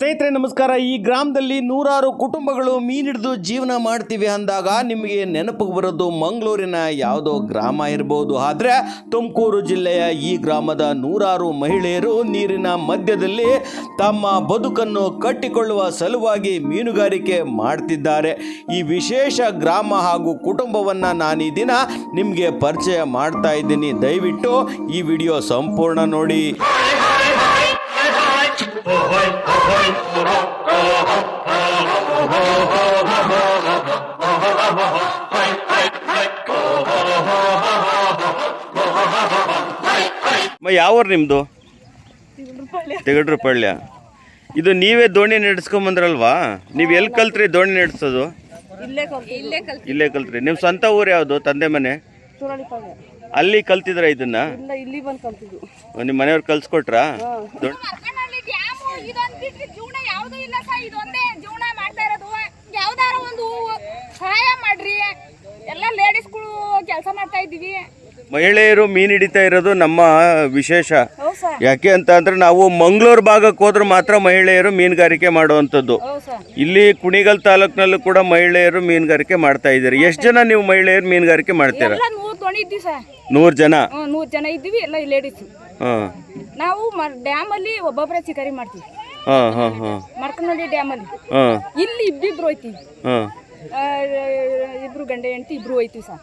ಸ್ನೇಹಿತರೆ ನಮಸ್ಕಾರ ಈ ಗ್ರಾಮದಲ್ಲಿ ನೂರಾರು ಕುಟುಂಬಗಳು ಮೀನಿಡಿದು ಜೀವನ ಮಾಡ್ತೀವಿ ಅಂದಾಗ ನಿಮಗೆ ನೆನಪಿಗೆ ಬರೋದು ಮಂಗಳೂರಿನ ಯಾವುದೋ ಗ್ರಾಮ ಇರ್ಬೋದು ಆದರೆ ತುಮಕೂರು ಜಿಲ್ಲೆಯ ಈ ಗ್ರಾಮದ ನೂರಾರು ಮಹಿಳೆಯರು ನೀರಿನ ಮಧ್ಯದಲ್ಲಿ ತಮ್ಮ ಬದುಕನ್ನು ಕಟ್ಟಿಕೊಳ್ಳುವ ಸಲುವಾಗಿ ಮೀನುಗಾರಿಕೆ ಮಾಡ್ತಿದ್ದಾರೆ ಈ ವಿಶೇಷ ಗ್ರಾಮ ಹಾಗೂ ಕುಟುಂಬವನ್ನು ನಾನು ಈ ದಿನ ನಿಮಗೆ ಪರಿಚಯ ಮಾಡ್ತಾ ಇದ್ದೀನಿ ದಯವಿಟ್ಟು ಈ ವಿಡಿಯೋ ಸಂಪೂರ್ಣ ನೋಡಿ ಯಾವ ನಿಮ್ಮದು ತೆಗಡ್ರಪಳ್ಯ ಇದು ನೀವೇ ದೋಣಿ ನಡೆಸ್ಕೊಂಬಂದ್ರಲ್ವಾ ನೀವು ಎಲ್ಲಿ ಕಲ್ತ್ರಿ ದೋಣಿ ನಡೆಸೋದು? ಇಲ್ಲೇ ಕಲ್ತು ಇಲ್ಲೇ ಕಲ್ತ್ರಿ. ನಿಮ್ಮ ಸ್ವಂತ ಊರು ಯಾವುದು? ತಂದೆ ಮನೆ? ಅಲ್ಲಿ ಕಲ್ತಿದ್ರ ಇದನ್ನ? ನಿಮ್ಮ ಮನೆಯವ್ರು ಕಲ್ಸ್ಕೊಟ್ರಾ? ಯಾವ್ದು ಇಲ್ಲ ಸರ್ ಇದೊಂದೇ ಜೀವನ ಮಾಡ್ತಾ ಇರೋದು. ಯಾವ್ದಾರ ಒಂದು ಸಹಾಯ ಮಾಡ್ರಿ. ಎಲ್ಲ ಲೇಡೀಸ್ಗಳು ಕೆಲಸ ಮಾಡ್ತಾ ಇದ್ದೀವಿ. ಮಹಿಳೆಯರು ಮೀನು ಹಿಡಿತಾ ಇರೋದು ನಮ್ಮ ವಿಶೇಷ. ಯಾಕೆ ಅಂತ ಅಂದ್ರೆ ನಾವು ಮಂಗಳೂರು ಭಾಗಕ್ಕೆ ಹೋದ್ರೆ ಮಾತ್ರ ಮಹಿಳೆಯರು ಮೀನುಗಾರಿಕೆ ಮಾಡುವಂಥದ್ದು. ಇಲ್ಲಿ ಕುಣಿಗಲ್ ತಾಲೂಕಿನಲ್ಲೂ ಕೂಡ ಮಹಿಳೆಯರು ಮೀನುಗಾರಿಕೆ ಮಾಡ್ತಾ ಇದ್ದಾರೆ. ಎಷ್ಟು ಜನ ನೀವು ಮಹಿಳೆಯರು ಮೀನುಗಾರಿಕೆ ಮಾಡ್ತೀರಾ? ನೂರು ಜನ? ನೂರು ಜನ ಇದ್ದೀವಿ ಎಲ್ಲ ಲೇಡೀಸ್. ನಾವು ಡ್ಯಾಮ್ ಅಲ್ಲಿ ಒಬ್ಬೊಬ್ಬರೇ ಚಿಕಾರಿ ಮಾಡ್ತೀವಿ. ಮರ್ಕನಹಳ್ಳಿ ಡ್ಯಾಮ್ ಅಲ್ಲಿ. ಇಲ್ಲಿ ಇಬ್ಬಿಬ್ರು ಹೋಯ್ತಿವಿ. ಇಬ್ರು ಗಂಡ ಹೆಂಡತಿ ಇಬ್ರು ಹೋಯ್ತಿವಿ ಸರ್.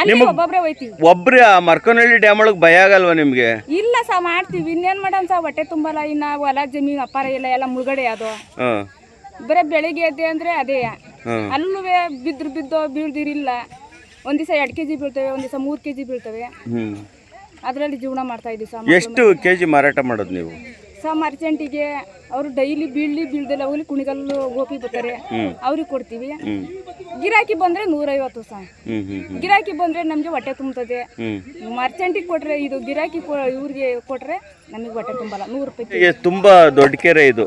ಅಲ್ಲಿ ಒಬ್ಬೊಬ್ಬರೇ ಹೋಯ್ತೀವಿ. ಒಬ್ರೇ ಆ ಮರ್ಕನಹಳ್ಳಿ ಡ್ಯಾಮ್ ಒಳಗೆ ಭಯ ಆಗಲ್ವಾ ನಿಮಗೆ? ಇಲ್ಲ ಸಾ ಮಾಡ್ತೀವಿ. ಇನ್ನೇನ್ ಮಾಡೋಣ ಸಾ ಹೊಟ್ಟೆ ತುಂಬಲ್ಲ. ಇನ್ನ ಹೊಲ ಜಮೀನು ಅಪಾರ ಇಲ್ಲ. ಎಲ್ಲ ಮುಳುಗಡೆ ಅದು. ಹಾಂ. ಬರೀ ಬೆಳಿಗ್ಗೆ ಎದ್ದೆ ಅಂದ್ರೆ ಅದೇ. ಅಲ್ಲೂ ಬಿದ್ರು ಬಿದ್ದೋ ಬೀಳ್ದಿರಿಲ್ಲ. ಒಂದ್ ದಿವಸ ಎರಡು ಕೆ ಜಿ ಬೀಳ್ತವೆ ಒಂದ್ ದಿವಸ ಮೂರು ಕೆ ಜಿ ಬೀಳ್ತವೆ. ಹ್ಞೂ ಅದರಲ್ಲಿ ಜೀವನ ಮಾಡ್ತಾ ಇದ್ದೀವಿ ಸರ್ ಎಷ್ಟು ಕೆ ಜಿ ಮಾರಾಟ ಮಾಡೋದು ನೀವು? ಸಾ ಅರ್ಜೆಂಟಿಗೆ ಅವರು ಡೈಲಿ ಬೀಳ್ಲಿ ಬೀಳ್ದಿಲ್ಲ ಹೋಗ್ಲಿ ಕುಣಿಗಲ್ಲು ಗೋಪಿ ಬರ್ತಾರೆ ಅವ್ರಿಗೆ ಕೊಡ್ತೀವಿ. ಗಿರಾಕಿ ಬಂದ್ರೆ ನೂರೈವತ್ತು ಹ್ಞೂ ಗಿರಾಕಿ ಬಂದ್ರೆ ನಮಗೆ ಹೊಟ್ಟೆ ತುಂಬುತ್ತದೆ ಮರ್ಚೆಂಟಿಗೆ ಕೊಟ್ರೆ ಇದು ಗಿರಾಕಿ ಇವ್ರಿಗೆ ಕೊಟ್ರೆ ನಮಗೆ ಹೊಟ್ಟೆ ತುಂಬಲ್ಲ ನೂರು ರೂಪಾಯಿ ತುಂಬಾ ದೊಡ್ಡ ಕೆರೆ ಇದು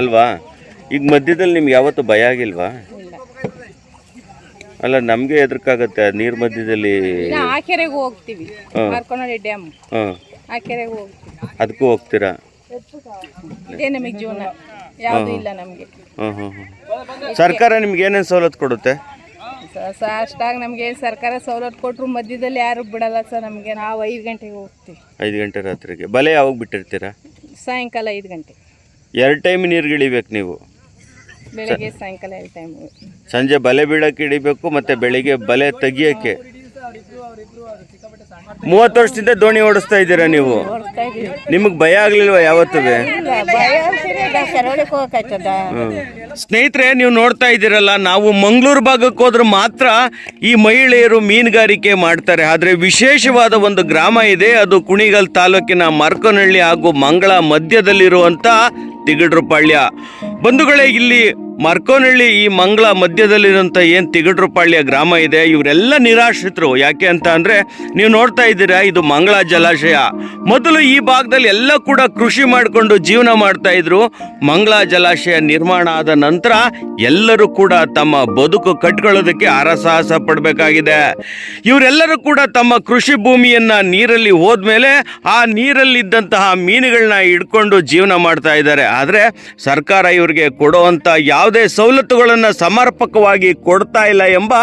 ಅಲ್ವಾ? ಈಗ ಮಧ್ಯದಲ್ಲಿ ನಿಮ್ಗೆ ಯಾವತ್ತು ಭಯ ಆಗಿಲ್ವಾ? ಅಲ್ಲ ನಮಗೆ ಎದುರ್ಕಾಗತ್ತೆ ನೀರ್ ಮಧ್ಯದಲ್ಲಿ ಆ ಕೆರೆಗೆ ಹೋಗ್ತೀವಿ. ಡ್ಯಾಮ್. ಆ ಕೆರೆಗೆ ಹೋಗ್ತೀವಿ. ಅದಕ್ಕೂ ಹೋಗ್ತೀರಾ? ಇದೇ ನಮಗೆ ಜೀವನ. ಯಾವುದು ಇಲ್ಲ ನಮಗೆ. ಹಾಂ ಹಾಂ ಹಾಂ ಸರ್ಕಾರ ನಿಮ್ಗೆ ಏನೇನು ಸವಲತ್ತು ಕೊಡುತ್ತೆ? ಸ ಅಷ್ಟಾಗಿ ನಮಗೆ ಸರ್ಕಾರ ಸವಲತ್ತು ಕೊಟ್ಟರು ಮಧ್ಯದಲ್ಲಿ ಯಾರು ಬಿಡಲ್ಲ ಸರ್ ನಮಗೆ. ನಾವು ಐದು ಗಂಟೆಗೆ ಹೋಗ್ತೀವಿ. ಐದು ಗಂಟೆ ರಾತ್ರಿಗೆ. ಬಲೆ ಯಾವಾಗ ಬಿಟ್ಟಿರ್ತೀರಾ? ಸಾಯಂಕಾಲ ಐದು ಗಂಟೆ. ಎರಡು ಟೈಮ್ ನೀರು ಇಳಿಬೇಕು ನೀವು. ಬೆಳಗ್ಗೆ ಸಾಯಂಕಾಲ ಎರಡು ಟೈಮ್. ಸಂಜೆ ಬಲೆ ಬೀಳಕ್ಕೆ ಇಳಿಬೇಕು ಮತ್ತೆ ಬೆಳಿಗ್ಗೆ ಬಲೆ ತೆಗಿಯೋಕ್ಕೆ. ಮೂವತ್ತು ವರ್ಷದಿಂದ ದೋಣಿ ಓಡಿಸ್ತಾ ಇದ್ದೀರಾ ನೀವು? ನಿಮಗೆ ಭಯ ಆಗ್ಲಿಲ್ವಾ ಯಾವತ್ತೂ ಸ್ನೇಹಿತರೆ, ನೀವು ನೋಡ್ತಾ ಇದ್ದೀರಲ್ಲ, ನಾವು ಮಂಗಳೂರು ಭಾಗಕ್ಕೆ ಹೋದ್ರೆ ಮಾತ್ರ ಈ ಮಹಿಳೆಯರು ಮೀನುಗಾರಿಕೆ ಮಾಡ್ತಾರೆ. ಆದರೆ ವಿಶೇಷವಾದ ಒಂದು ಗ್ರಾಮ ಇದೆ, ಅದು ಕುಣಿಗಲ್ ತಾಲೂಕಿನ ಮರ್ಕನಹಳ್ಳಿ ಹಾಗೂ ಮಂಗಳ ಮಧ್ಯದಲ್ಲಿರುವಂಥ ತಿಗಡ್ರಪಾಳ್ಯ ಬಂಧುಗಳೇ, ಇಲ್ಲಿ ಮರ್ಕೋನಹಳ್ಳಿ ಈ ಮಂಗಳ ಮಧ್ಯದಲ್ಲಿರುವಂಥ ಏನು ತಿಗಡ್ರಪಾಳ್ಯ ಗ್ರಾಮ ಇದೆ, ಇವರೆಲ್ಲ ನಿರಾಶ್ರಿತರು. ಯಾಕೆ ಅಂತ ಅಂದರೆ, ನೀವು ನೋಡ್ತಾ ಇದ್ದೀರಾ, ಇದು ಮಂಗಳ ಜಲಾಶಯ. ಮೊದಲು ಈ ಭಾಗದಲ್ಲಿ ಎಲ್ಲ ಕೂಡ ಕೃಷಿ ಮಾಡಿಕೊಂಡು ಜೀವನ ಮಾಡ್ತಾ ಇದ್ರು. ಮಂಗಳ ಜಲಾಶಯ ನಿರ್ಮಾಣ ಆದ ನಂತರ ಎಲ್ಲರೂ ಕೂಡ ತಮ್ಮ ಬದುಕು ಕಟ್ಕೊಳ್ಳೋದಕ್ಕೆ ಹರಸಾಹಸ ಪಡಬೇಕಾಗಿದೆ. ಇವರೆಲ್ಲರೂ ಕೂಡ ತಮ್ಮ ಕೃಷಿ ಭೂಮಿಯನ್ನು ನೀರಲ್ಲಿ ಹೋದ್ಮೇಲೆ ಆ ನೀರಲ್ಲಿದ್ದಂತಹ ಮೀನುಗಳನ್ನ ಹಿಡ್ಕೊಂಡು ಜೀವನ ಮಾಡ್ತಾ ಇದ್ದಾರೆ. ಆದರೆ ಸರ್ಕಾರ ಇವರಿಗೆ ಕೊಡುವಂತ ಯಾವುದೇ ಸವಲತ್ತುಗಳನ್ನು ಸಮರ್ಪಕವಾಗಿ ಕೊಡ್ತಾ ಇಲ್ಲ ಎಂಬ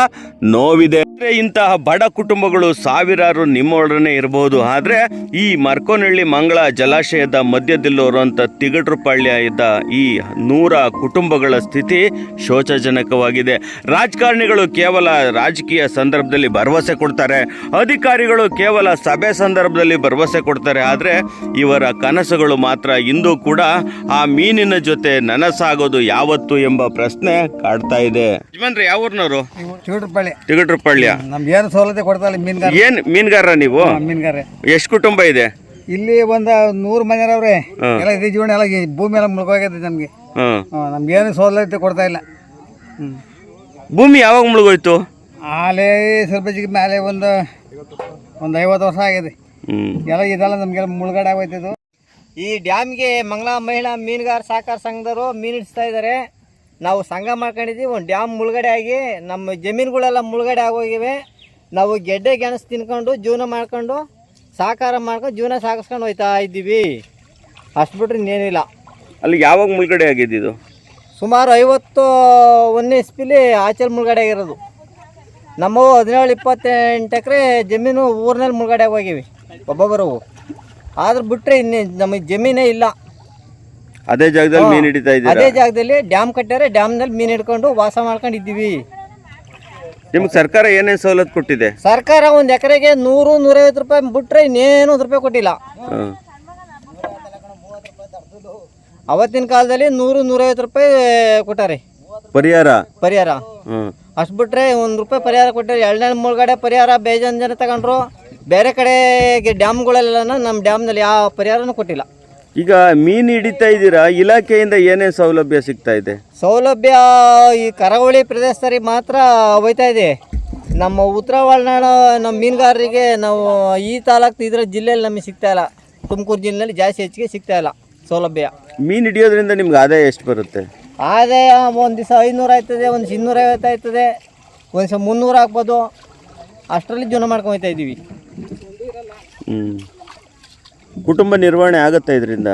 ನೋವಿದೆ. ಇಂತಹ ಬಡ ಕುಟುಂಬಗಳು ಸಾವಿರಾರು ನಿಮ್ಮೊಡನೆ ಇರಬಹುದು ಆದರೆ ಈ ಮರ್ಕೋನಹಳ್ಳಿ ಮಂಗಳ ಜಲಾಶಯದ ಮಧ್ಯದಲ್ಲಿರುವಂಥ ತಿಗಟ್ರುಪಾಳ್ಯ ಇದ್ದ ಈ ನೂರ ಕುಟುಂಬಗಳ ಸ್ಥಿತಿ ಶೋಚಜನಕವಾಗಿದೆ. ರಾಜಕಾರಣಿಗಳು ಕೇವಲ ರಾಜಕೀಯ ಸಂದರ್ಭದಲ್ಲಿ ಭರವಸೆ ಕೊಡ್ತಾರೆ. ಅಧಿಕಾರಿಗಳು ಕೇವಲ ಸಭೆ ಸಂದರ್ಭದಲ್ಲಿ ಭರವಸೆ ಕೊಡ್ತಾರೆ. ಆದರೆ ಇವರ ಕನಸುಗಳು ಮಾತ್ರ ಇಂದು ಕೂಡ ಆ ಮೀನಿನ ಜೊತೆ ನನಸಾಗೋದು ಯಾವತ್ತು ಎಂಬ ಪ್ರಶ್ನೆ ಕಾಡ್ತಾ ಇದೆ. ಯಜಮಾನ್ರಿ ಯಾವ ಪಳ್ಳಿ ಚಿಗುಡ್ರಪಳ್ಳಿ ತಿಗಟ್ರುಪಾಳ್ಯ ನಮ್ಗೆ ಏನು ಕೊಡ್ತಾ ಇಲ್ಲ ಮೀನುಗಾರ ಏನ್ ಮೀನುಗಾರ ನೀವು? ಮೀನುಗಾರ ಎಷ್ಟು ಕುಟುಂಬ ಇದೆ? ಇಲ್ಲಿ ಒಂದ ನೂರು ಮನೆಯವ್ರೆ. ಎಲ್ಲ ಇದೇ ಜೀವನ ಎಲ್ಲ ಈ ಭೂಮಿ ಎಲ್ಲ ಮುಳುಗೋಗಿದೆ ನಮಗೆ. ಹ್ಮ್ ನಮ್ಗೆ ಏನು ಸೌಲಭ್ಯ ಕೊಡ್ತಾ ಇಲ್ಲ. ಹ್ಞೂ ಭೂಮಿ ಯಾವಾಗ ಮುಳುಗೋಯ್ತು? ಆಲೆ ಸ್ವಲ್ಪ ಜಿಗ್ ಮೇಲೆ ಒಂದು ಒಂದು ಐವತ್ತು ವರ್ಷ ಆಗಿದೆ. ಹ್ಮ್. ಎಲ್ಲ ಇದೆಲ್ಲ ನಮಗೆಲ್ಲ ಮುಳುಗಡೆ ಆಗೋಯ್ತಿದ್ದು ಈ ಡ್ಯಾಮ್ಗೆ ಮಂಗಳ ಮಹಿಳಾ ಮೀನುಗಾರ ಸಹಕಾರ ಸಂಘದವರು ಮೀನು ಹಿಡಿಸ್ತಾ ಇದ್ದಾರೆ. ನಾವು ಸಂಘ ಮಾಡ್ಕೊಂಡಿದ್ದೀವಿ ಒಂದು ಡ್ಯಾಮ್ ಮುಳುಗಡೆ ಆಗಿ ನಮ್ಮ ಜಮೀನುಗಳೆಲ್ಲ ಮುಳುಗಡೆ ಆಗೋಗಿವೆ. ನಾವು ಗೆಡ್ಡೆ ಗೆಣಸು ತಿನ್ಕೊಂಡು ಜೀವನ ಮಾಡ್ಕೊಂಡು ಸಹಕಾರ ಮಾಡ್ಕೊಂಡು ಜೀವನ ಸಾಗಿಸ್ಕೊಂಡು ಹೋಯ್ತಾ ಇದ್ದೀವಿ. ಅಷ್ಟು ಬಿಟ್ರೆ ಇನ್ನೇನಿಲ್ಲ. ಅಲ್ಲಿ ಯಾವಾಗ ಮುಳುಗಡೆ ಆಗಿದ್ದು ಸುಮಾರು ಐವತ್ತು ಒಂದನೇ ಇಸ್ಪಿಲಿ ಆಚೆಲ್ ಮುಳುಗಡೆ ಆಗಿರೋದು. ನಮ್ಮವು ಹದಿನೇಳು ಇಪ್ಪತ್ತೆಂಟು ಎಕರೆ ಜಮೀನು ಊರಿನಲ್ಲಿ ಮುಳುಗಡೆ ಹೋಗಿವಿ ಒಬ್ಬೊಬ್ಬರವು ಆದ್ರೆ ಬಿಟ್ಟರೆ ಇನ್ನೇ ನಮಗೆ ಜಮೀನೇ ಇಲ್ಲ. ಅದೇ ಜಾಗದಲ್ಲಿ ಮೀನ್ ಹಿಡಿತಾ ಇದ್ದೀರಾ? ಅದೇ ಜಾಗದಲ್ಲಿ ಡ್ಯಾಮ್ ಕಟ್ಟಾರೆ ಡ್ಯಾಮ್ನಲ್ಲಿ ಮೀನ್ ಹಿಡ್ಕೊಂಡು ವಾಸ ಮಾಡ್ಕೊಂಡು ಇದ್ದೀವಿ. ನಿಮ್ಗೆ ಸರ್ಕಾರ ಏನೇನು ಸವಲತ್ತು ಕೊಟ್ಟಿದೆ? ಸರ್ಕಾರ ಒಂದು ಎಕರೆಗೆ ನೂರು ನೂರೈವತ್ತು ರೂಪಾಯಿ ಬಿಟ್ಟರೆ ಇನ್ನೇನು ಒಂದು ರೂಪಾಯಿ ಕೊಟ್ಟಿಲ್ಲ. ಹಾಂ. ಅವತ್ತಿನ ಕಾಲದಲ್ಲಿ ನೂರು ನೂರೈವತ್ತು ರೂಪಾಯಿ ಕೊಟ್ಟಾರೆ. ಪರಿಹಾರ? ಪರಿಹಾರ. ಅಷ್ಟು ಬಿಟ್ಟರೆ ಒಂದು ರೂಪಾಯಿ ಪರಿಹಾರ ಕೊಟ್ಟಾರೆ. ಎರಡನೇ ಮುಳುಗಡೆ ಪರಿಹಾರ ಬೇಜಾನ್ ಜನ ತಗೊಂಡ್ರು. ಬೇರೆ ಕಡೆಗೆ ಡ್ಯಾಮ್ಗಳೆಲ್ಲ ನಮ್ಮ ಡ್ಯಾಮ್ನಲ್ಲಿ ಯಾವ ಪರಿಹಾರನೂ ಕೊಟ್ಟಿಲ್ಲ. ಈಗ ಮೀನು ಹಿಡಿತಾ ಇದ್ದೀರಾ? ಇಲಾಖೆಯಿಂದ ಏನೇ ಸೌಲಭ್ಯ ಸಿಗ್ತಾ ಇದೆ? ಸೌಲಭ್ಯ ಈ ಕರಾವಳಿ ಪ್ರದೇಶದಲ್ಲಿ ಮಾತ್ರ ಹೋಯ್ತಾ ಇದೆ. ನಮ್ಮ ಉತ್ತರ ಒಳನಾಡು ನಮ್ಮ ಮೀನುಗಾರರಿಗೆ ನಾವು ಈ ತಾಲೂಕು ಇದರ ಜಿಲ್ಲೆಯಲ್ಲಿ ನಮಗೆ ಸಿಗ್ತಾ ಇಲ್ಲ. ತುಮಕೂರು ಜಿಲ್ಲೆಯಲ್ಲಿ ಜಾಸ್ತಿ ಹೆಚ್ಚಿಗೆ ಸಿಗ್ತಾ ಇಲ್ಲ ಸೌಲಭ್ಯ. ಮೀನು ಹಿಡಿಯೋದ್ರಿಂದ ನಿಮ್ಗೆ ಆದಾಯ ಎಷ್ಟು ಬರುತ್ತೆ? ಆದಾಯ ಒಂದು ದಿವಸ ಐನೂರು ಆಯ್ತದೆ ಒಂದು ಇನ್ನೂರೈವತ್ತು ಆಯ್ತದೆ ಒಂದು ದಿವಸ ಮುನ್ನೂರು ಹಾಕ್ಬೋದು ಅಷ್ಟರಲ್ಲಿ ಜೀವನ ಮಾಡ್ಕೊಂಡು ಹೋಗ್ತಾ ಇದ್ದೀವಿ ಹ್ಞೂ ಕುಟುಂಬ ನಿರ್ವಹಣೆ ಆಗುತ್ತೆ ಇದರಿಂದ?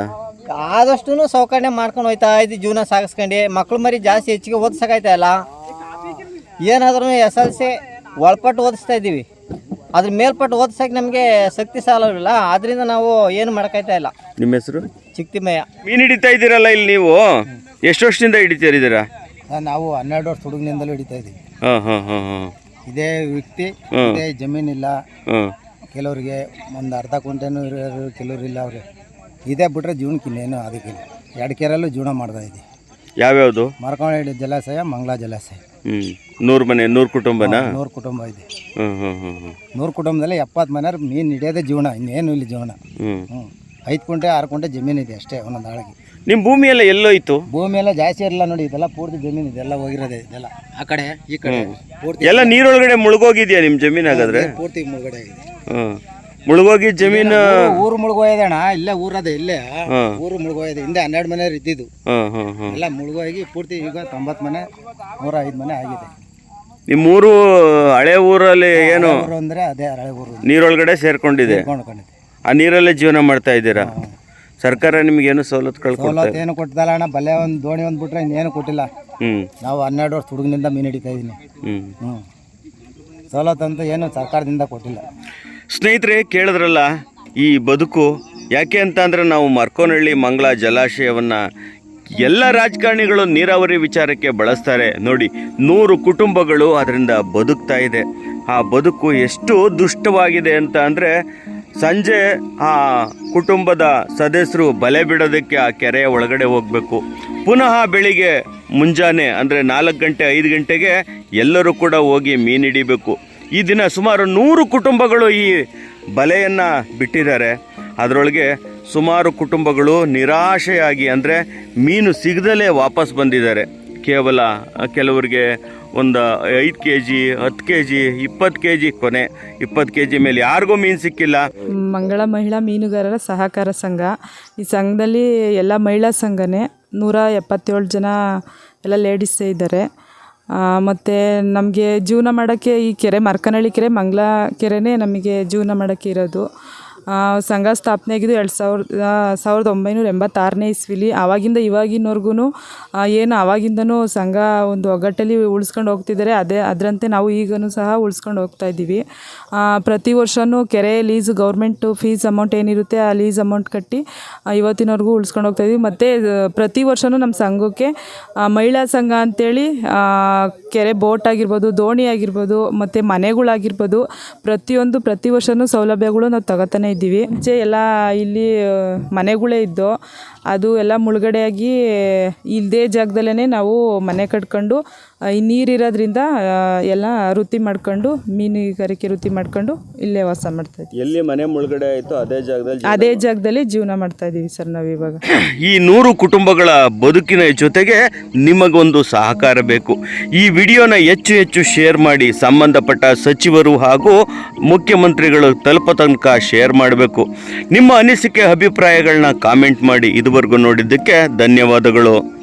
ಆದಷ್ಟು ಸೌಕರ್ಯ ಮಾಡ್ಕೊಂಡು ಹೋಯ್ತಾ ಇದ್ದು ಜೀವನ ಸಾಗಿಸ್ಕೊಂಡು. ಮಕ್ಳು ಮರಿ ಜಾಸ್ತಿ ಹೆಚ್ಚಿಗೆ ಓದಿಸೋಕಾಯ್ತಾ ಇಲ್ಲ. ಏನಾದ್ರೂ ಎಸ್ ಎಲ್ ಸಿ ಒಳಪಟ್ಟು ಓದಿಸ್ತಾ ಇದ್ದೀವಿ. ಅದ್ರ ಮೇಲ್ಪಟ್ಟು ಓದಿಸಕ್ಕೆ ನಮಗೆ ಶಕ್ತಿ ಸಾಲವಿಲ್ಲ. ಆದ್ರಿಂದ ನಾವು ಏನು ಮಾಡ್ಕೈತಾ ಇಲ್ಲ. ನಿಮ್ಮ ಹೆಸರು? ಚಿಕ್ತಿಮಯ್ಯ ಮೀನು ಹಿಡಿತಾ ಇದ್ದೀರಲ್ಲ ಇಲ್ಲಿ ನೀವು? ಎಷ್ಟು ವರ್ಷದಿಂದ ಹಿಡಿತೀರಿದ್ದೀರಾ ನಾವು ಹನ್ನೆರಡು ವರ್ಷ ಹುಡುಗನಿಂದಲೂ ಹಿಡಿತಾ ಇದ್ದೀವಿ. ಹಾಂ ಹಾಂ ಹಾಂ ಹಾಂ. ಇದೇ ವ್ಯಕ್ತಿ. ಇದೇ ಜಮೀನಿಲ್ಲ. ಕೆಲವರಿಗೆ ಒಂದು ಅರ್ಧ ಕುಂಟೆನೂ ಇರೋರು ಕೆಲವ್ರು ಇಲ್ಲ ಅವ್ರಿಗೆ ಇದೇ ಬಿಟ್ರೆ ಜೀವನಕ್ಕೆ ಇನ್ನೇನು ಅದಕ್ಕಿಲ್ಲ ಎರಡು ಕೆರೆಯಲ್ಲೂ ಜೀವನ ಮಾಡ್ತಾ ಇದ್ದೀವಿ. ಯಾವ್ಯಾವುದು? ಮರಕೋಳಿ ಜಲಾಶಯ ಮಂಗಳ ಜಲಾಶಯ. ಹ್ಞೂ ನೂರು ಮನೆ ನೂರು ಕುಟುಂಬನಾ? ನೂರು ಕುಟುಂಬ ಇದೆ. ನೂರು ಕುಟುಂಬದಲ್ಲಿ ಎಪ್ಪತ್ತು ಮನೆಯವ್ರು ಮೀನು ಹಿಡಿಯೋದೇ ಜೀವನ ಇನ್ನೇನು ಇಲ್ಲಿ ಜೀವನ. ಹ್ಞೂ ಹ್ಞೂ ಐದು ಕುಂಟೆ ಆರು ಕುಂಟೆ ಜಮೀನು ಇದೆ ಅಷ್ಟೇ ಒಂದೊಂದು ಆಳಿಗೆ ನಿಮ್ಮ ಭೂಮಿ ಎಲ್ಲ ಎಲ್ಲೋಯ್ತು? ಭೂಮಿ ಎಲ್ಲ ಜಾಸ್ತಿ ಇರಲ್ಲ ನೋಡಿ ಇದೆಲ್ಲ ಪೂರ್ತಿ ಜಮೀನು ಇದೆಲ್ಲ ಹೋಗಿರೋದೆ ಇದೆಲ್ಲ. ಆ ಕಡೆ ಈ ಕಡೆ. ಪೂರ್ತಿ ಎಲ್ಲ ನೀರೊಳಗಡೆ ಮುಳುಗೋಗಿದ್ಯಾ ನಿಮ್ಮ ಜಮೀನು ಹಾಗಾದ್ರೆ? ಪೂರ್ತಿ ಮುಳುಗಡೆ ಆಗಿದೆ. ಮುಳುಗೋಗಿ ಜಮೀನು? ಊರು- ಊರು ಮುಳುಗೋಯ್ದೆ ಅಣ್ಣ ಇಲ್ಲೇ ಊರದೆ ಇಲ್ಲೇ. ಊರು ಮುಳುಗೋಯ್ದೆ ಹಿಂದೆ ಹನ್ನೆರಡು ಮನೆ ಇದ್ದಿದ್ದು. ಹಾಂ ಹಾಂ ಹಾಂ. ಎಲ್ಲ ಮುಳುಗೋಗಿ ಪೂರ್ತಿ ಈಗ ತೊಂಬತ್ತು ಮನೆ ನೂರ ಐದು ಮನೆ ಆಗಿದೆ. ನಿಮ್ಮ ಊರು ಹಳೆ ಊರಲ್ಲಿ ಏನು ಊರು ಅಂದರೆ ಅದೇ ಹಳೆ ಊರು. ನೀರೊಳಗಡೆ ಸೇರ್ಕೊಂಡಿದೆ? ಕೊಂಡ್ಕೊಂಡಿದ್ದೆ ಆ ನೀರಲ್ಲೇ ಜೀವನ ಮಾಡ್ತಾ ಇದ್ದೀರಾ? ಸರ್ಕಾರ ನಿಮಗೇನು ಸವಲತ್ತುಗಳು ಸವಲತ್ತು ಏನು ಕೊಟ್ಟಿದ್ದಲ್ಲ ಅಣ್ಣ ಬಲ್ಲೆ ಒಂದು ದೋಣಿ ಒಂದು ಬಿಟ್ರೆ ಇನ್ನೇನು ಕೊಟ್ಟಿಲ್ಲ. ಹ್ಞೂ ನಾವು ಹನ್ನೆರಡು ವರ್ಷ ಹುಡುಗನಿಂದ ಮೀನು ಹಿಡಿತಾ ಇದ್ದೀನಿ ಹ್ಞೂ ಹ್ಞೂ ಸವಲತ್ತು ಅಂತ ಏನು ಸರ್ಕಾರದಿಂದ ಕೊಟ್ಟಿಲ್ಲ. ಸ್ನೇಹಿತರೆ ಕೇಳಿದ್ರಲ್ಲ ಈ ಬದುಕು ಯಾಕೆ ಅಂತ ಅಂದರೆ ನಾವು ಮರ್ಕೋನಹಳ್ಳಿ ಮಂಗಳ ಜಲಾಶಯವನ್ನು ಎಲ್ಲ ರಾಜಕಾರಣಿಗಳು ನೀರಾವರಿ ವಿಚಾರಕ್ಕೆ ಬಳಸ್ತಾರೆ. ನೋಡಿ ನೂರು ಕುಟುಂಬಗಳು ಅದರಿಂದ ಬದುಕ್ತಾ ಇದೆ. ಆ ಬದುಕು ಎಷ್ಟು ದುಷ್ಟವಾಗಿದೆ ಅಂತ ಅಂದರೆ ಸಂಜೆ ಆ ಕುಟುಂಬದ ಸದಸ್ಯರು ಬಲೆ ಬಿಡೋದಕ್ಕೆ ಆ ಕೆರೆಯ ಒಳಗಡೆ ಹೋಗಬೇಕು. ಪುನಃ ಬೆಳಿಗ್ಗೆ ಮುಂಜಾನೆ ಅಂದರೆ ನಾಲ್ಕು ಗಂಟೆ, ಐದು ಗಂಟೆಗೆ ಎಲ್ಲರೂ ಕೂಡ ಹೋಗಿ ಮೀನು ಹಿಡಿಬೇಕು. ಈ ದಿನ ಸುಮಾರು ನೂರು ಕುಟುಂಬಗಳು ಈ ಬಲೆಯನ್ನು ಬಿಟ್ಟಿದ್ದಾರೆ. ಅದರೊಳಗೆ ಸುಮಾರು ಕುಟುಂಬಗಳು ನಿರಾಶೆಯಾಗಿ ಅಂದರೆ ಮೀನು ಸಿಗದಲೇ ವಾಪಸ್ ಬಂದಿದ್ದಾರೆ. ಕೇವಲ ಕೆಲವರಿಗೆ ಒಂದು ಐದು ಕೆ ಜಿ ಹತ್ತು ಕೆ ಜಿ ಇಪ್ಪತ್ತು ಕೆ ಜಿ ಕೊನೆ. ಇಪ್ಪತ್ತು ಕೆ ಜಿ ಮೇಲೆ ಯಾರಿಗೂ ಮೀನು ಸಿಕ್ಕಿಲ್ಲ. ಮಂಗಳ ಮಹಿಳಾ ಮೀನುಗಾರರ ಸಹಕಾರ ಸಂಘ. ಈ ಸಂಘದಲ್ಲಿ ಎಲ್ಲ ಮಹಿಳಾ ಸಂಘನೇ ನೂರ ಎಪ್ಪತ್ತೇಳು ಜನ ಎಲ್ಲ ಲೇಡೀಸೇ ಇದ್ದಾರೆ. ಮತ್ತು ನಮಗೆ ಜೀವನ ಮಾಡೋಕ್ಕೆ ಈ ಕೆರೆ ಮರ್ಕನಹಳ್ಳಿ ಕೆರೆ ಮಂಗಳ ಕೆರೆನೇ ನಮಗೆ ಜೀವನ ಮಾಡೋಕ್ಕೆ ಇರೋದು. ಸಂಘ ಸ್ಥಾಪನೆ ಆಗಿದ್ದು ಎರಡು ಸಾವಿರದ ಸಾವಿರದ ಒಂಬೈನೂರ ಎಂಬತ್ತಾರನೇ ಇಸ್ವಿಲಿ ಆವಾಗಿಂದ ಇವಾಗಿನವರೆಗೂ ಏನು ಆವಾಗಿಂದನೂ ಸಂಘ ಒಂದು ಒಗ್ಗಟ್ಟಲ್ಲಿ ಉಳಿಸ್ಕೊಂಡು ಹೋಗ್ತಿದ್ದಾರೆ. ಅದೇ ಅದರಂತೆ ನಾವು ಈಗಲೂ ಸಹ ಉಳಿಸ್ಕೊಂಡು ಹೋಗ್ತಾ ಇದ್ದೀವಿ. ಪ್ರತಿ ವರ್ಷವೂ ಕೆರೆ ಲೀಸ್ ಗೌರ್ಮೆಂಟು ಫೀಸ್ ಅಮೌಂಟ್ ಏನಿರುತ್ತೆ ಆ ಲೀಸ್ ಅಮೌಂಟ್ ಕಟ್ಟಿ ಇವತ್ತಿನವರೆಗೂ ಉಳಿಸ್ಕೊಂಡು ಹೋಗ್ತಾ ಇದ್ದೀವಿ. ಮತ್ತು ಪ್ರತಿ ವರ್ಷವೂ ನಮ್ಮ ಸಂಘಕ್ಕೆ ಮಹಿಳಾ ಸಂಘ ಅಂತೇಳಿ ಆ, ಕೆರೆ ಬೋಟ್ ಆಗಿರ್ಬೋದು ದೋಣಿ ಆಗಿರ್ಬೋದು ಮತ್ತು ಮನೆಗಳಾಗಿರ್ಬೋದು ಪ್ರತಿಯೊಂದು ಪ್ರತಿ ವರ್ಷವೂ ಸೌಲಭ್ಯಗಳು ನಾವು ತಗೋತಾನೆ ಇದ್ದೀವಿ. ಮುಂಚೆ ಎಲ್ಲ ಇಲ್ಲಿ ಮನೆಗಳೇ ಇದ್ದು ಅದು ಎಲ್ಲ ಮುಳುಗಡೆಯಾಗಿ ಇಲ್ಲದೇ ಜಾಗದಲ್ಲೇ ನಾವು ಮನೆ ಕಟ್ಕೊಂಡು ಈ ನೀರಿರೋದ್ರಿಂದ ಎಲ್ಲ ವೃತ್ತಿ ಮಾಡ್ಕೊಂಡು ಮೀನುಗಾರಿಕೆ ವೃತ್ತಿ ಮಾಡ್ಕೊಂಡು ಇಲ್ಲೇ ವಾಸ ಮಾಡ್ತಾ ಇದ್ದೀವಿ. ಎಲ್ಲಿ ಮನೆ ಮುಳುಗಡೆ ಆಯಿತು ಅದೇ ಜಾಗದಲ್ಲಿ ಅದೇ ಜಾಗದಲ್ಲಿ ಜೀವನ ಮಾಡ್ತಾ ಇದ್ದೀವಿ ಸರ್ ನಾವು ಇವಾಗ. ಈ ನೂರು ಕುಟುಂಬಗಳ ಬದುಕಿನ ಜೊತೆಗೆ ನಿಮಗೊಂದು ಸಹಕಾರ ಬೇಕು. ಈ ವಿಡಿಯೋನ ಹೆಚ್ಚು ಹೆಚ್ಚು ಶೇರ್ ಮಾಡಿ ಸಂಬಂಧಪಟ್ಟ ಸಚಿವರು ಹಾಗೂ ಮುಖ್ಯಮಂತ್ರಿಗಳು ತಲುಪ ತನಕ ಶೇರ್ ಮಾಡಬೇಕು. ನಿಮ್ಮ ಅನಿಸಿಕೆ ಅಭಿಪ್ರಾಯಗಳನ್ನ ಕಾಮೆಂಟ್ ಮಾಡಿ. ಇದುವರೆಗೂ ನೋಡಿದ್ದಕ್ಕೆ ಧನ್ಯವಾದಗಳು.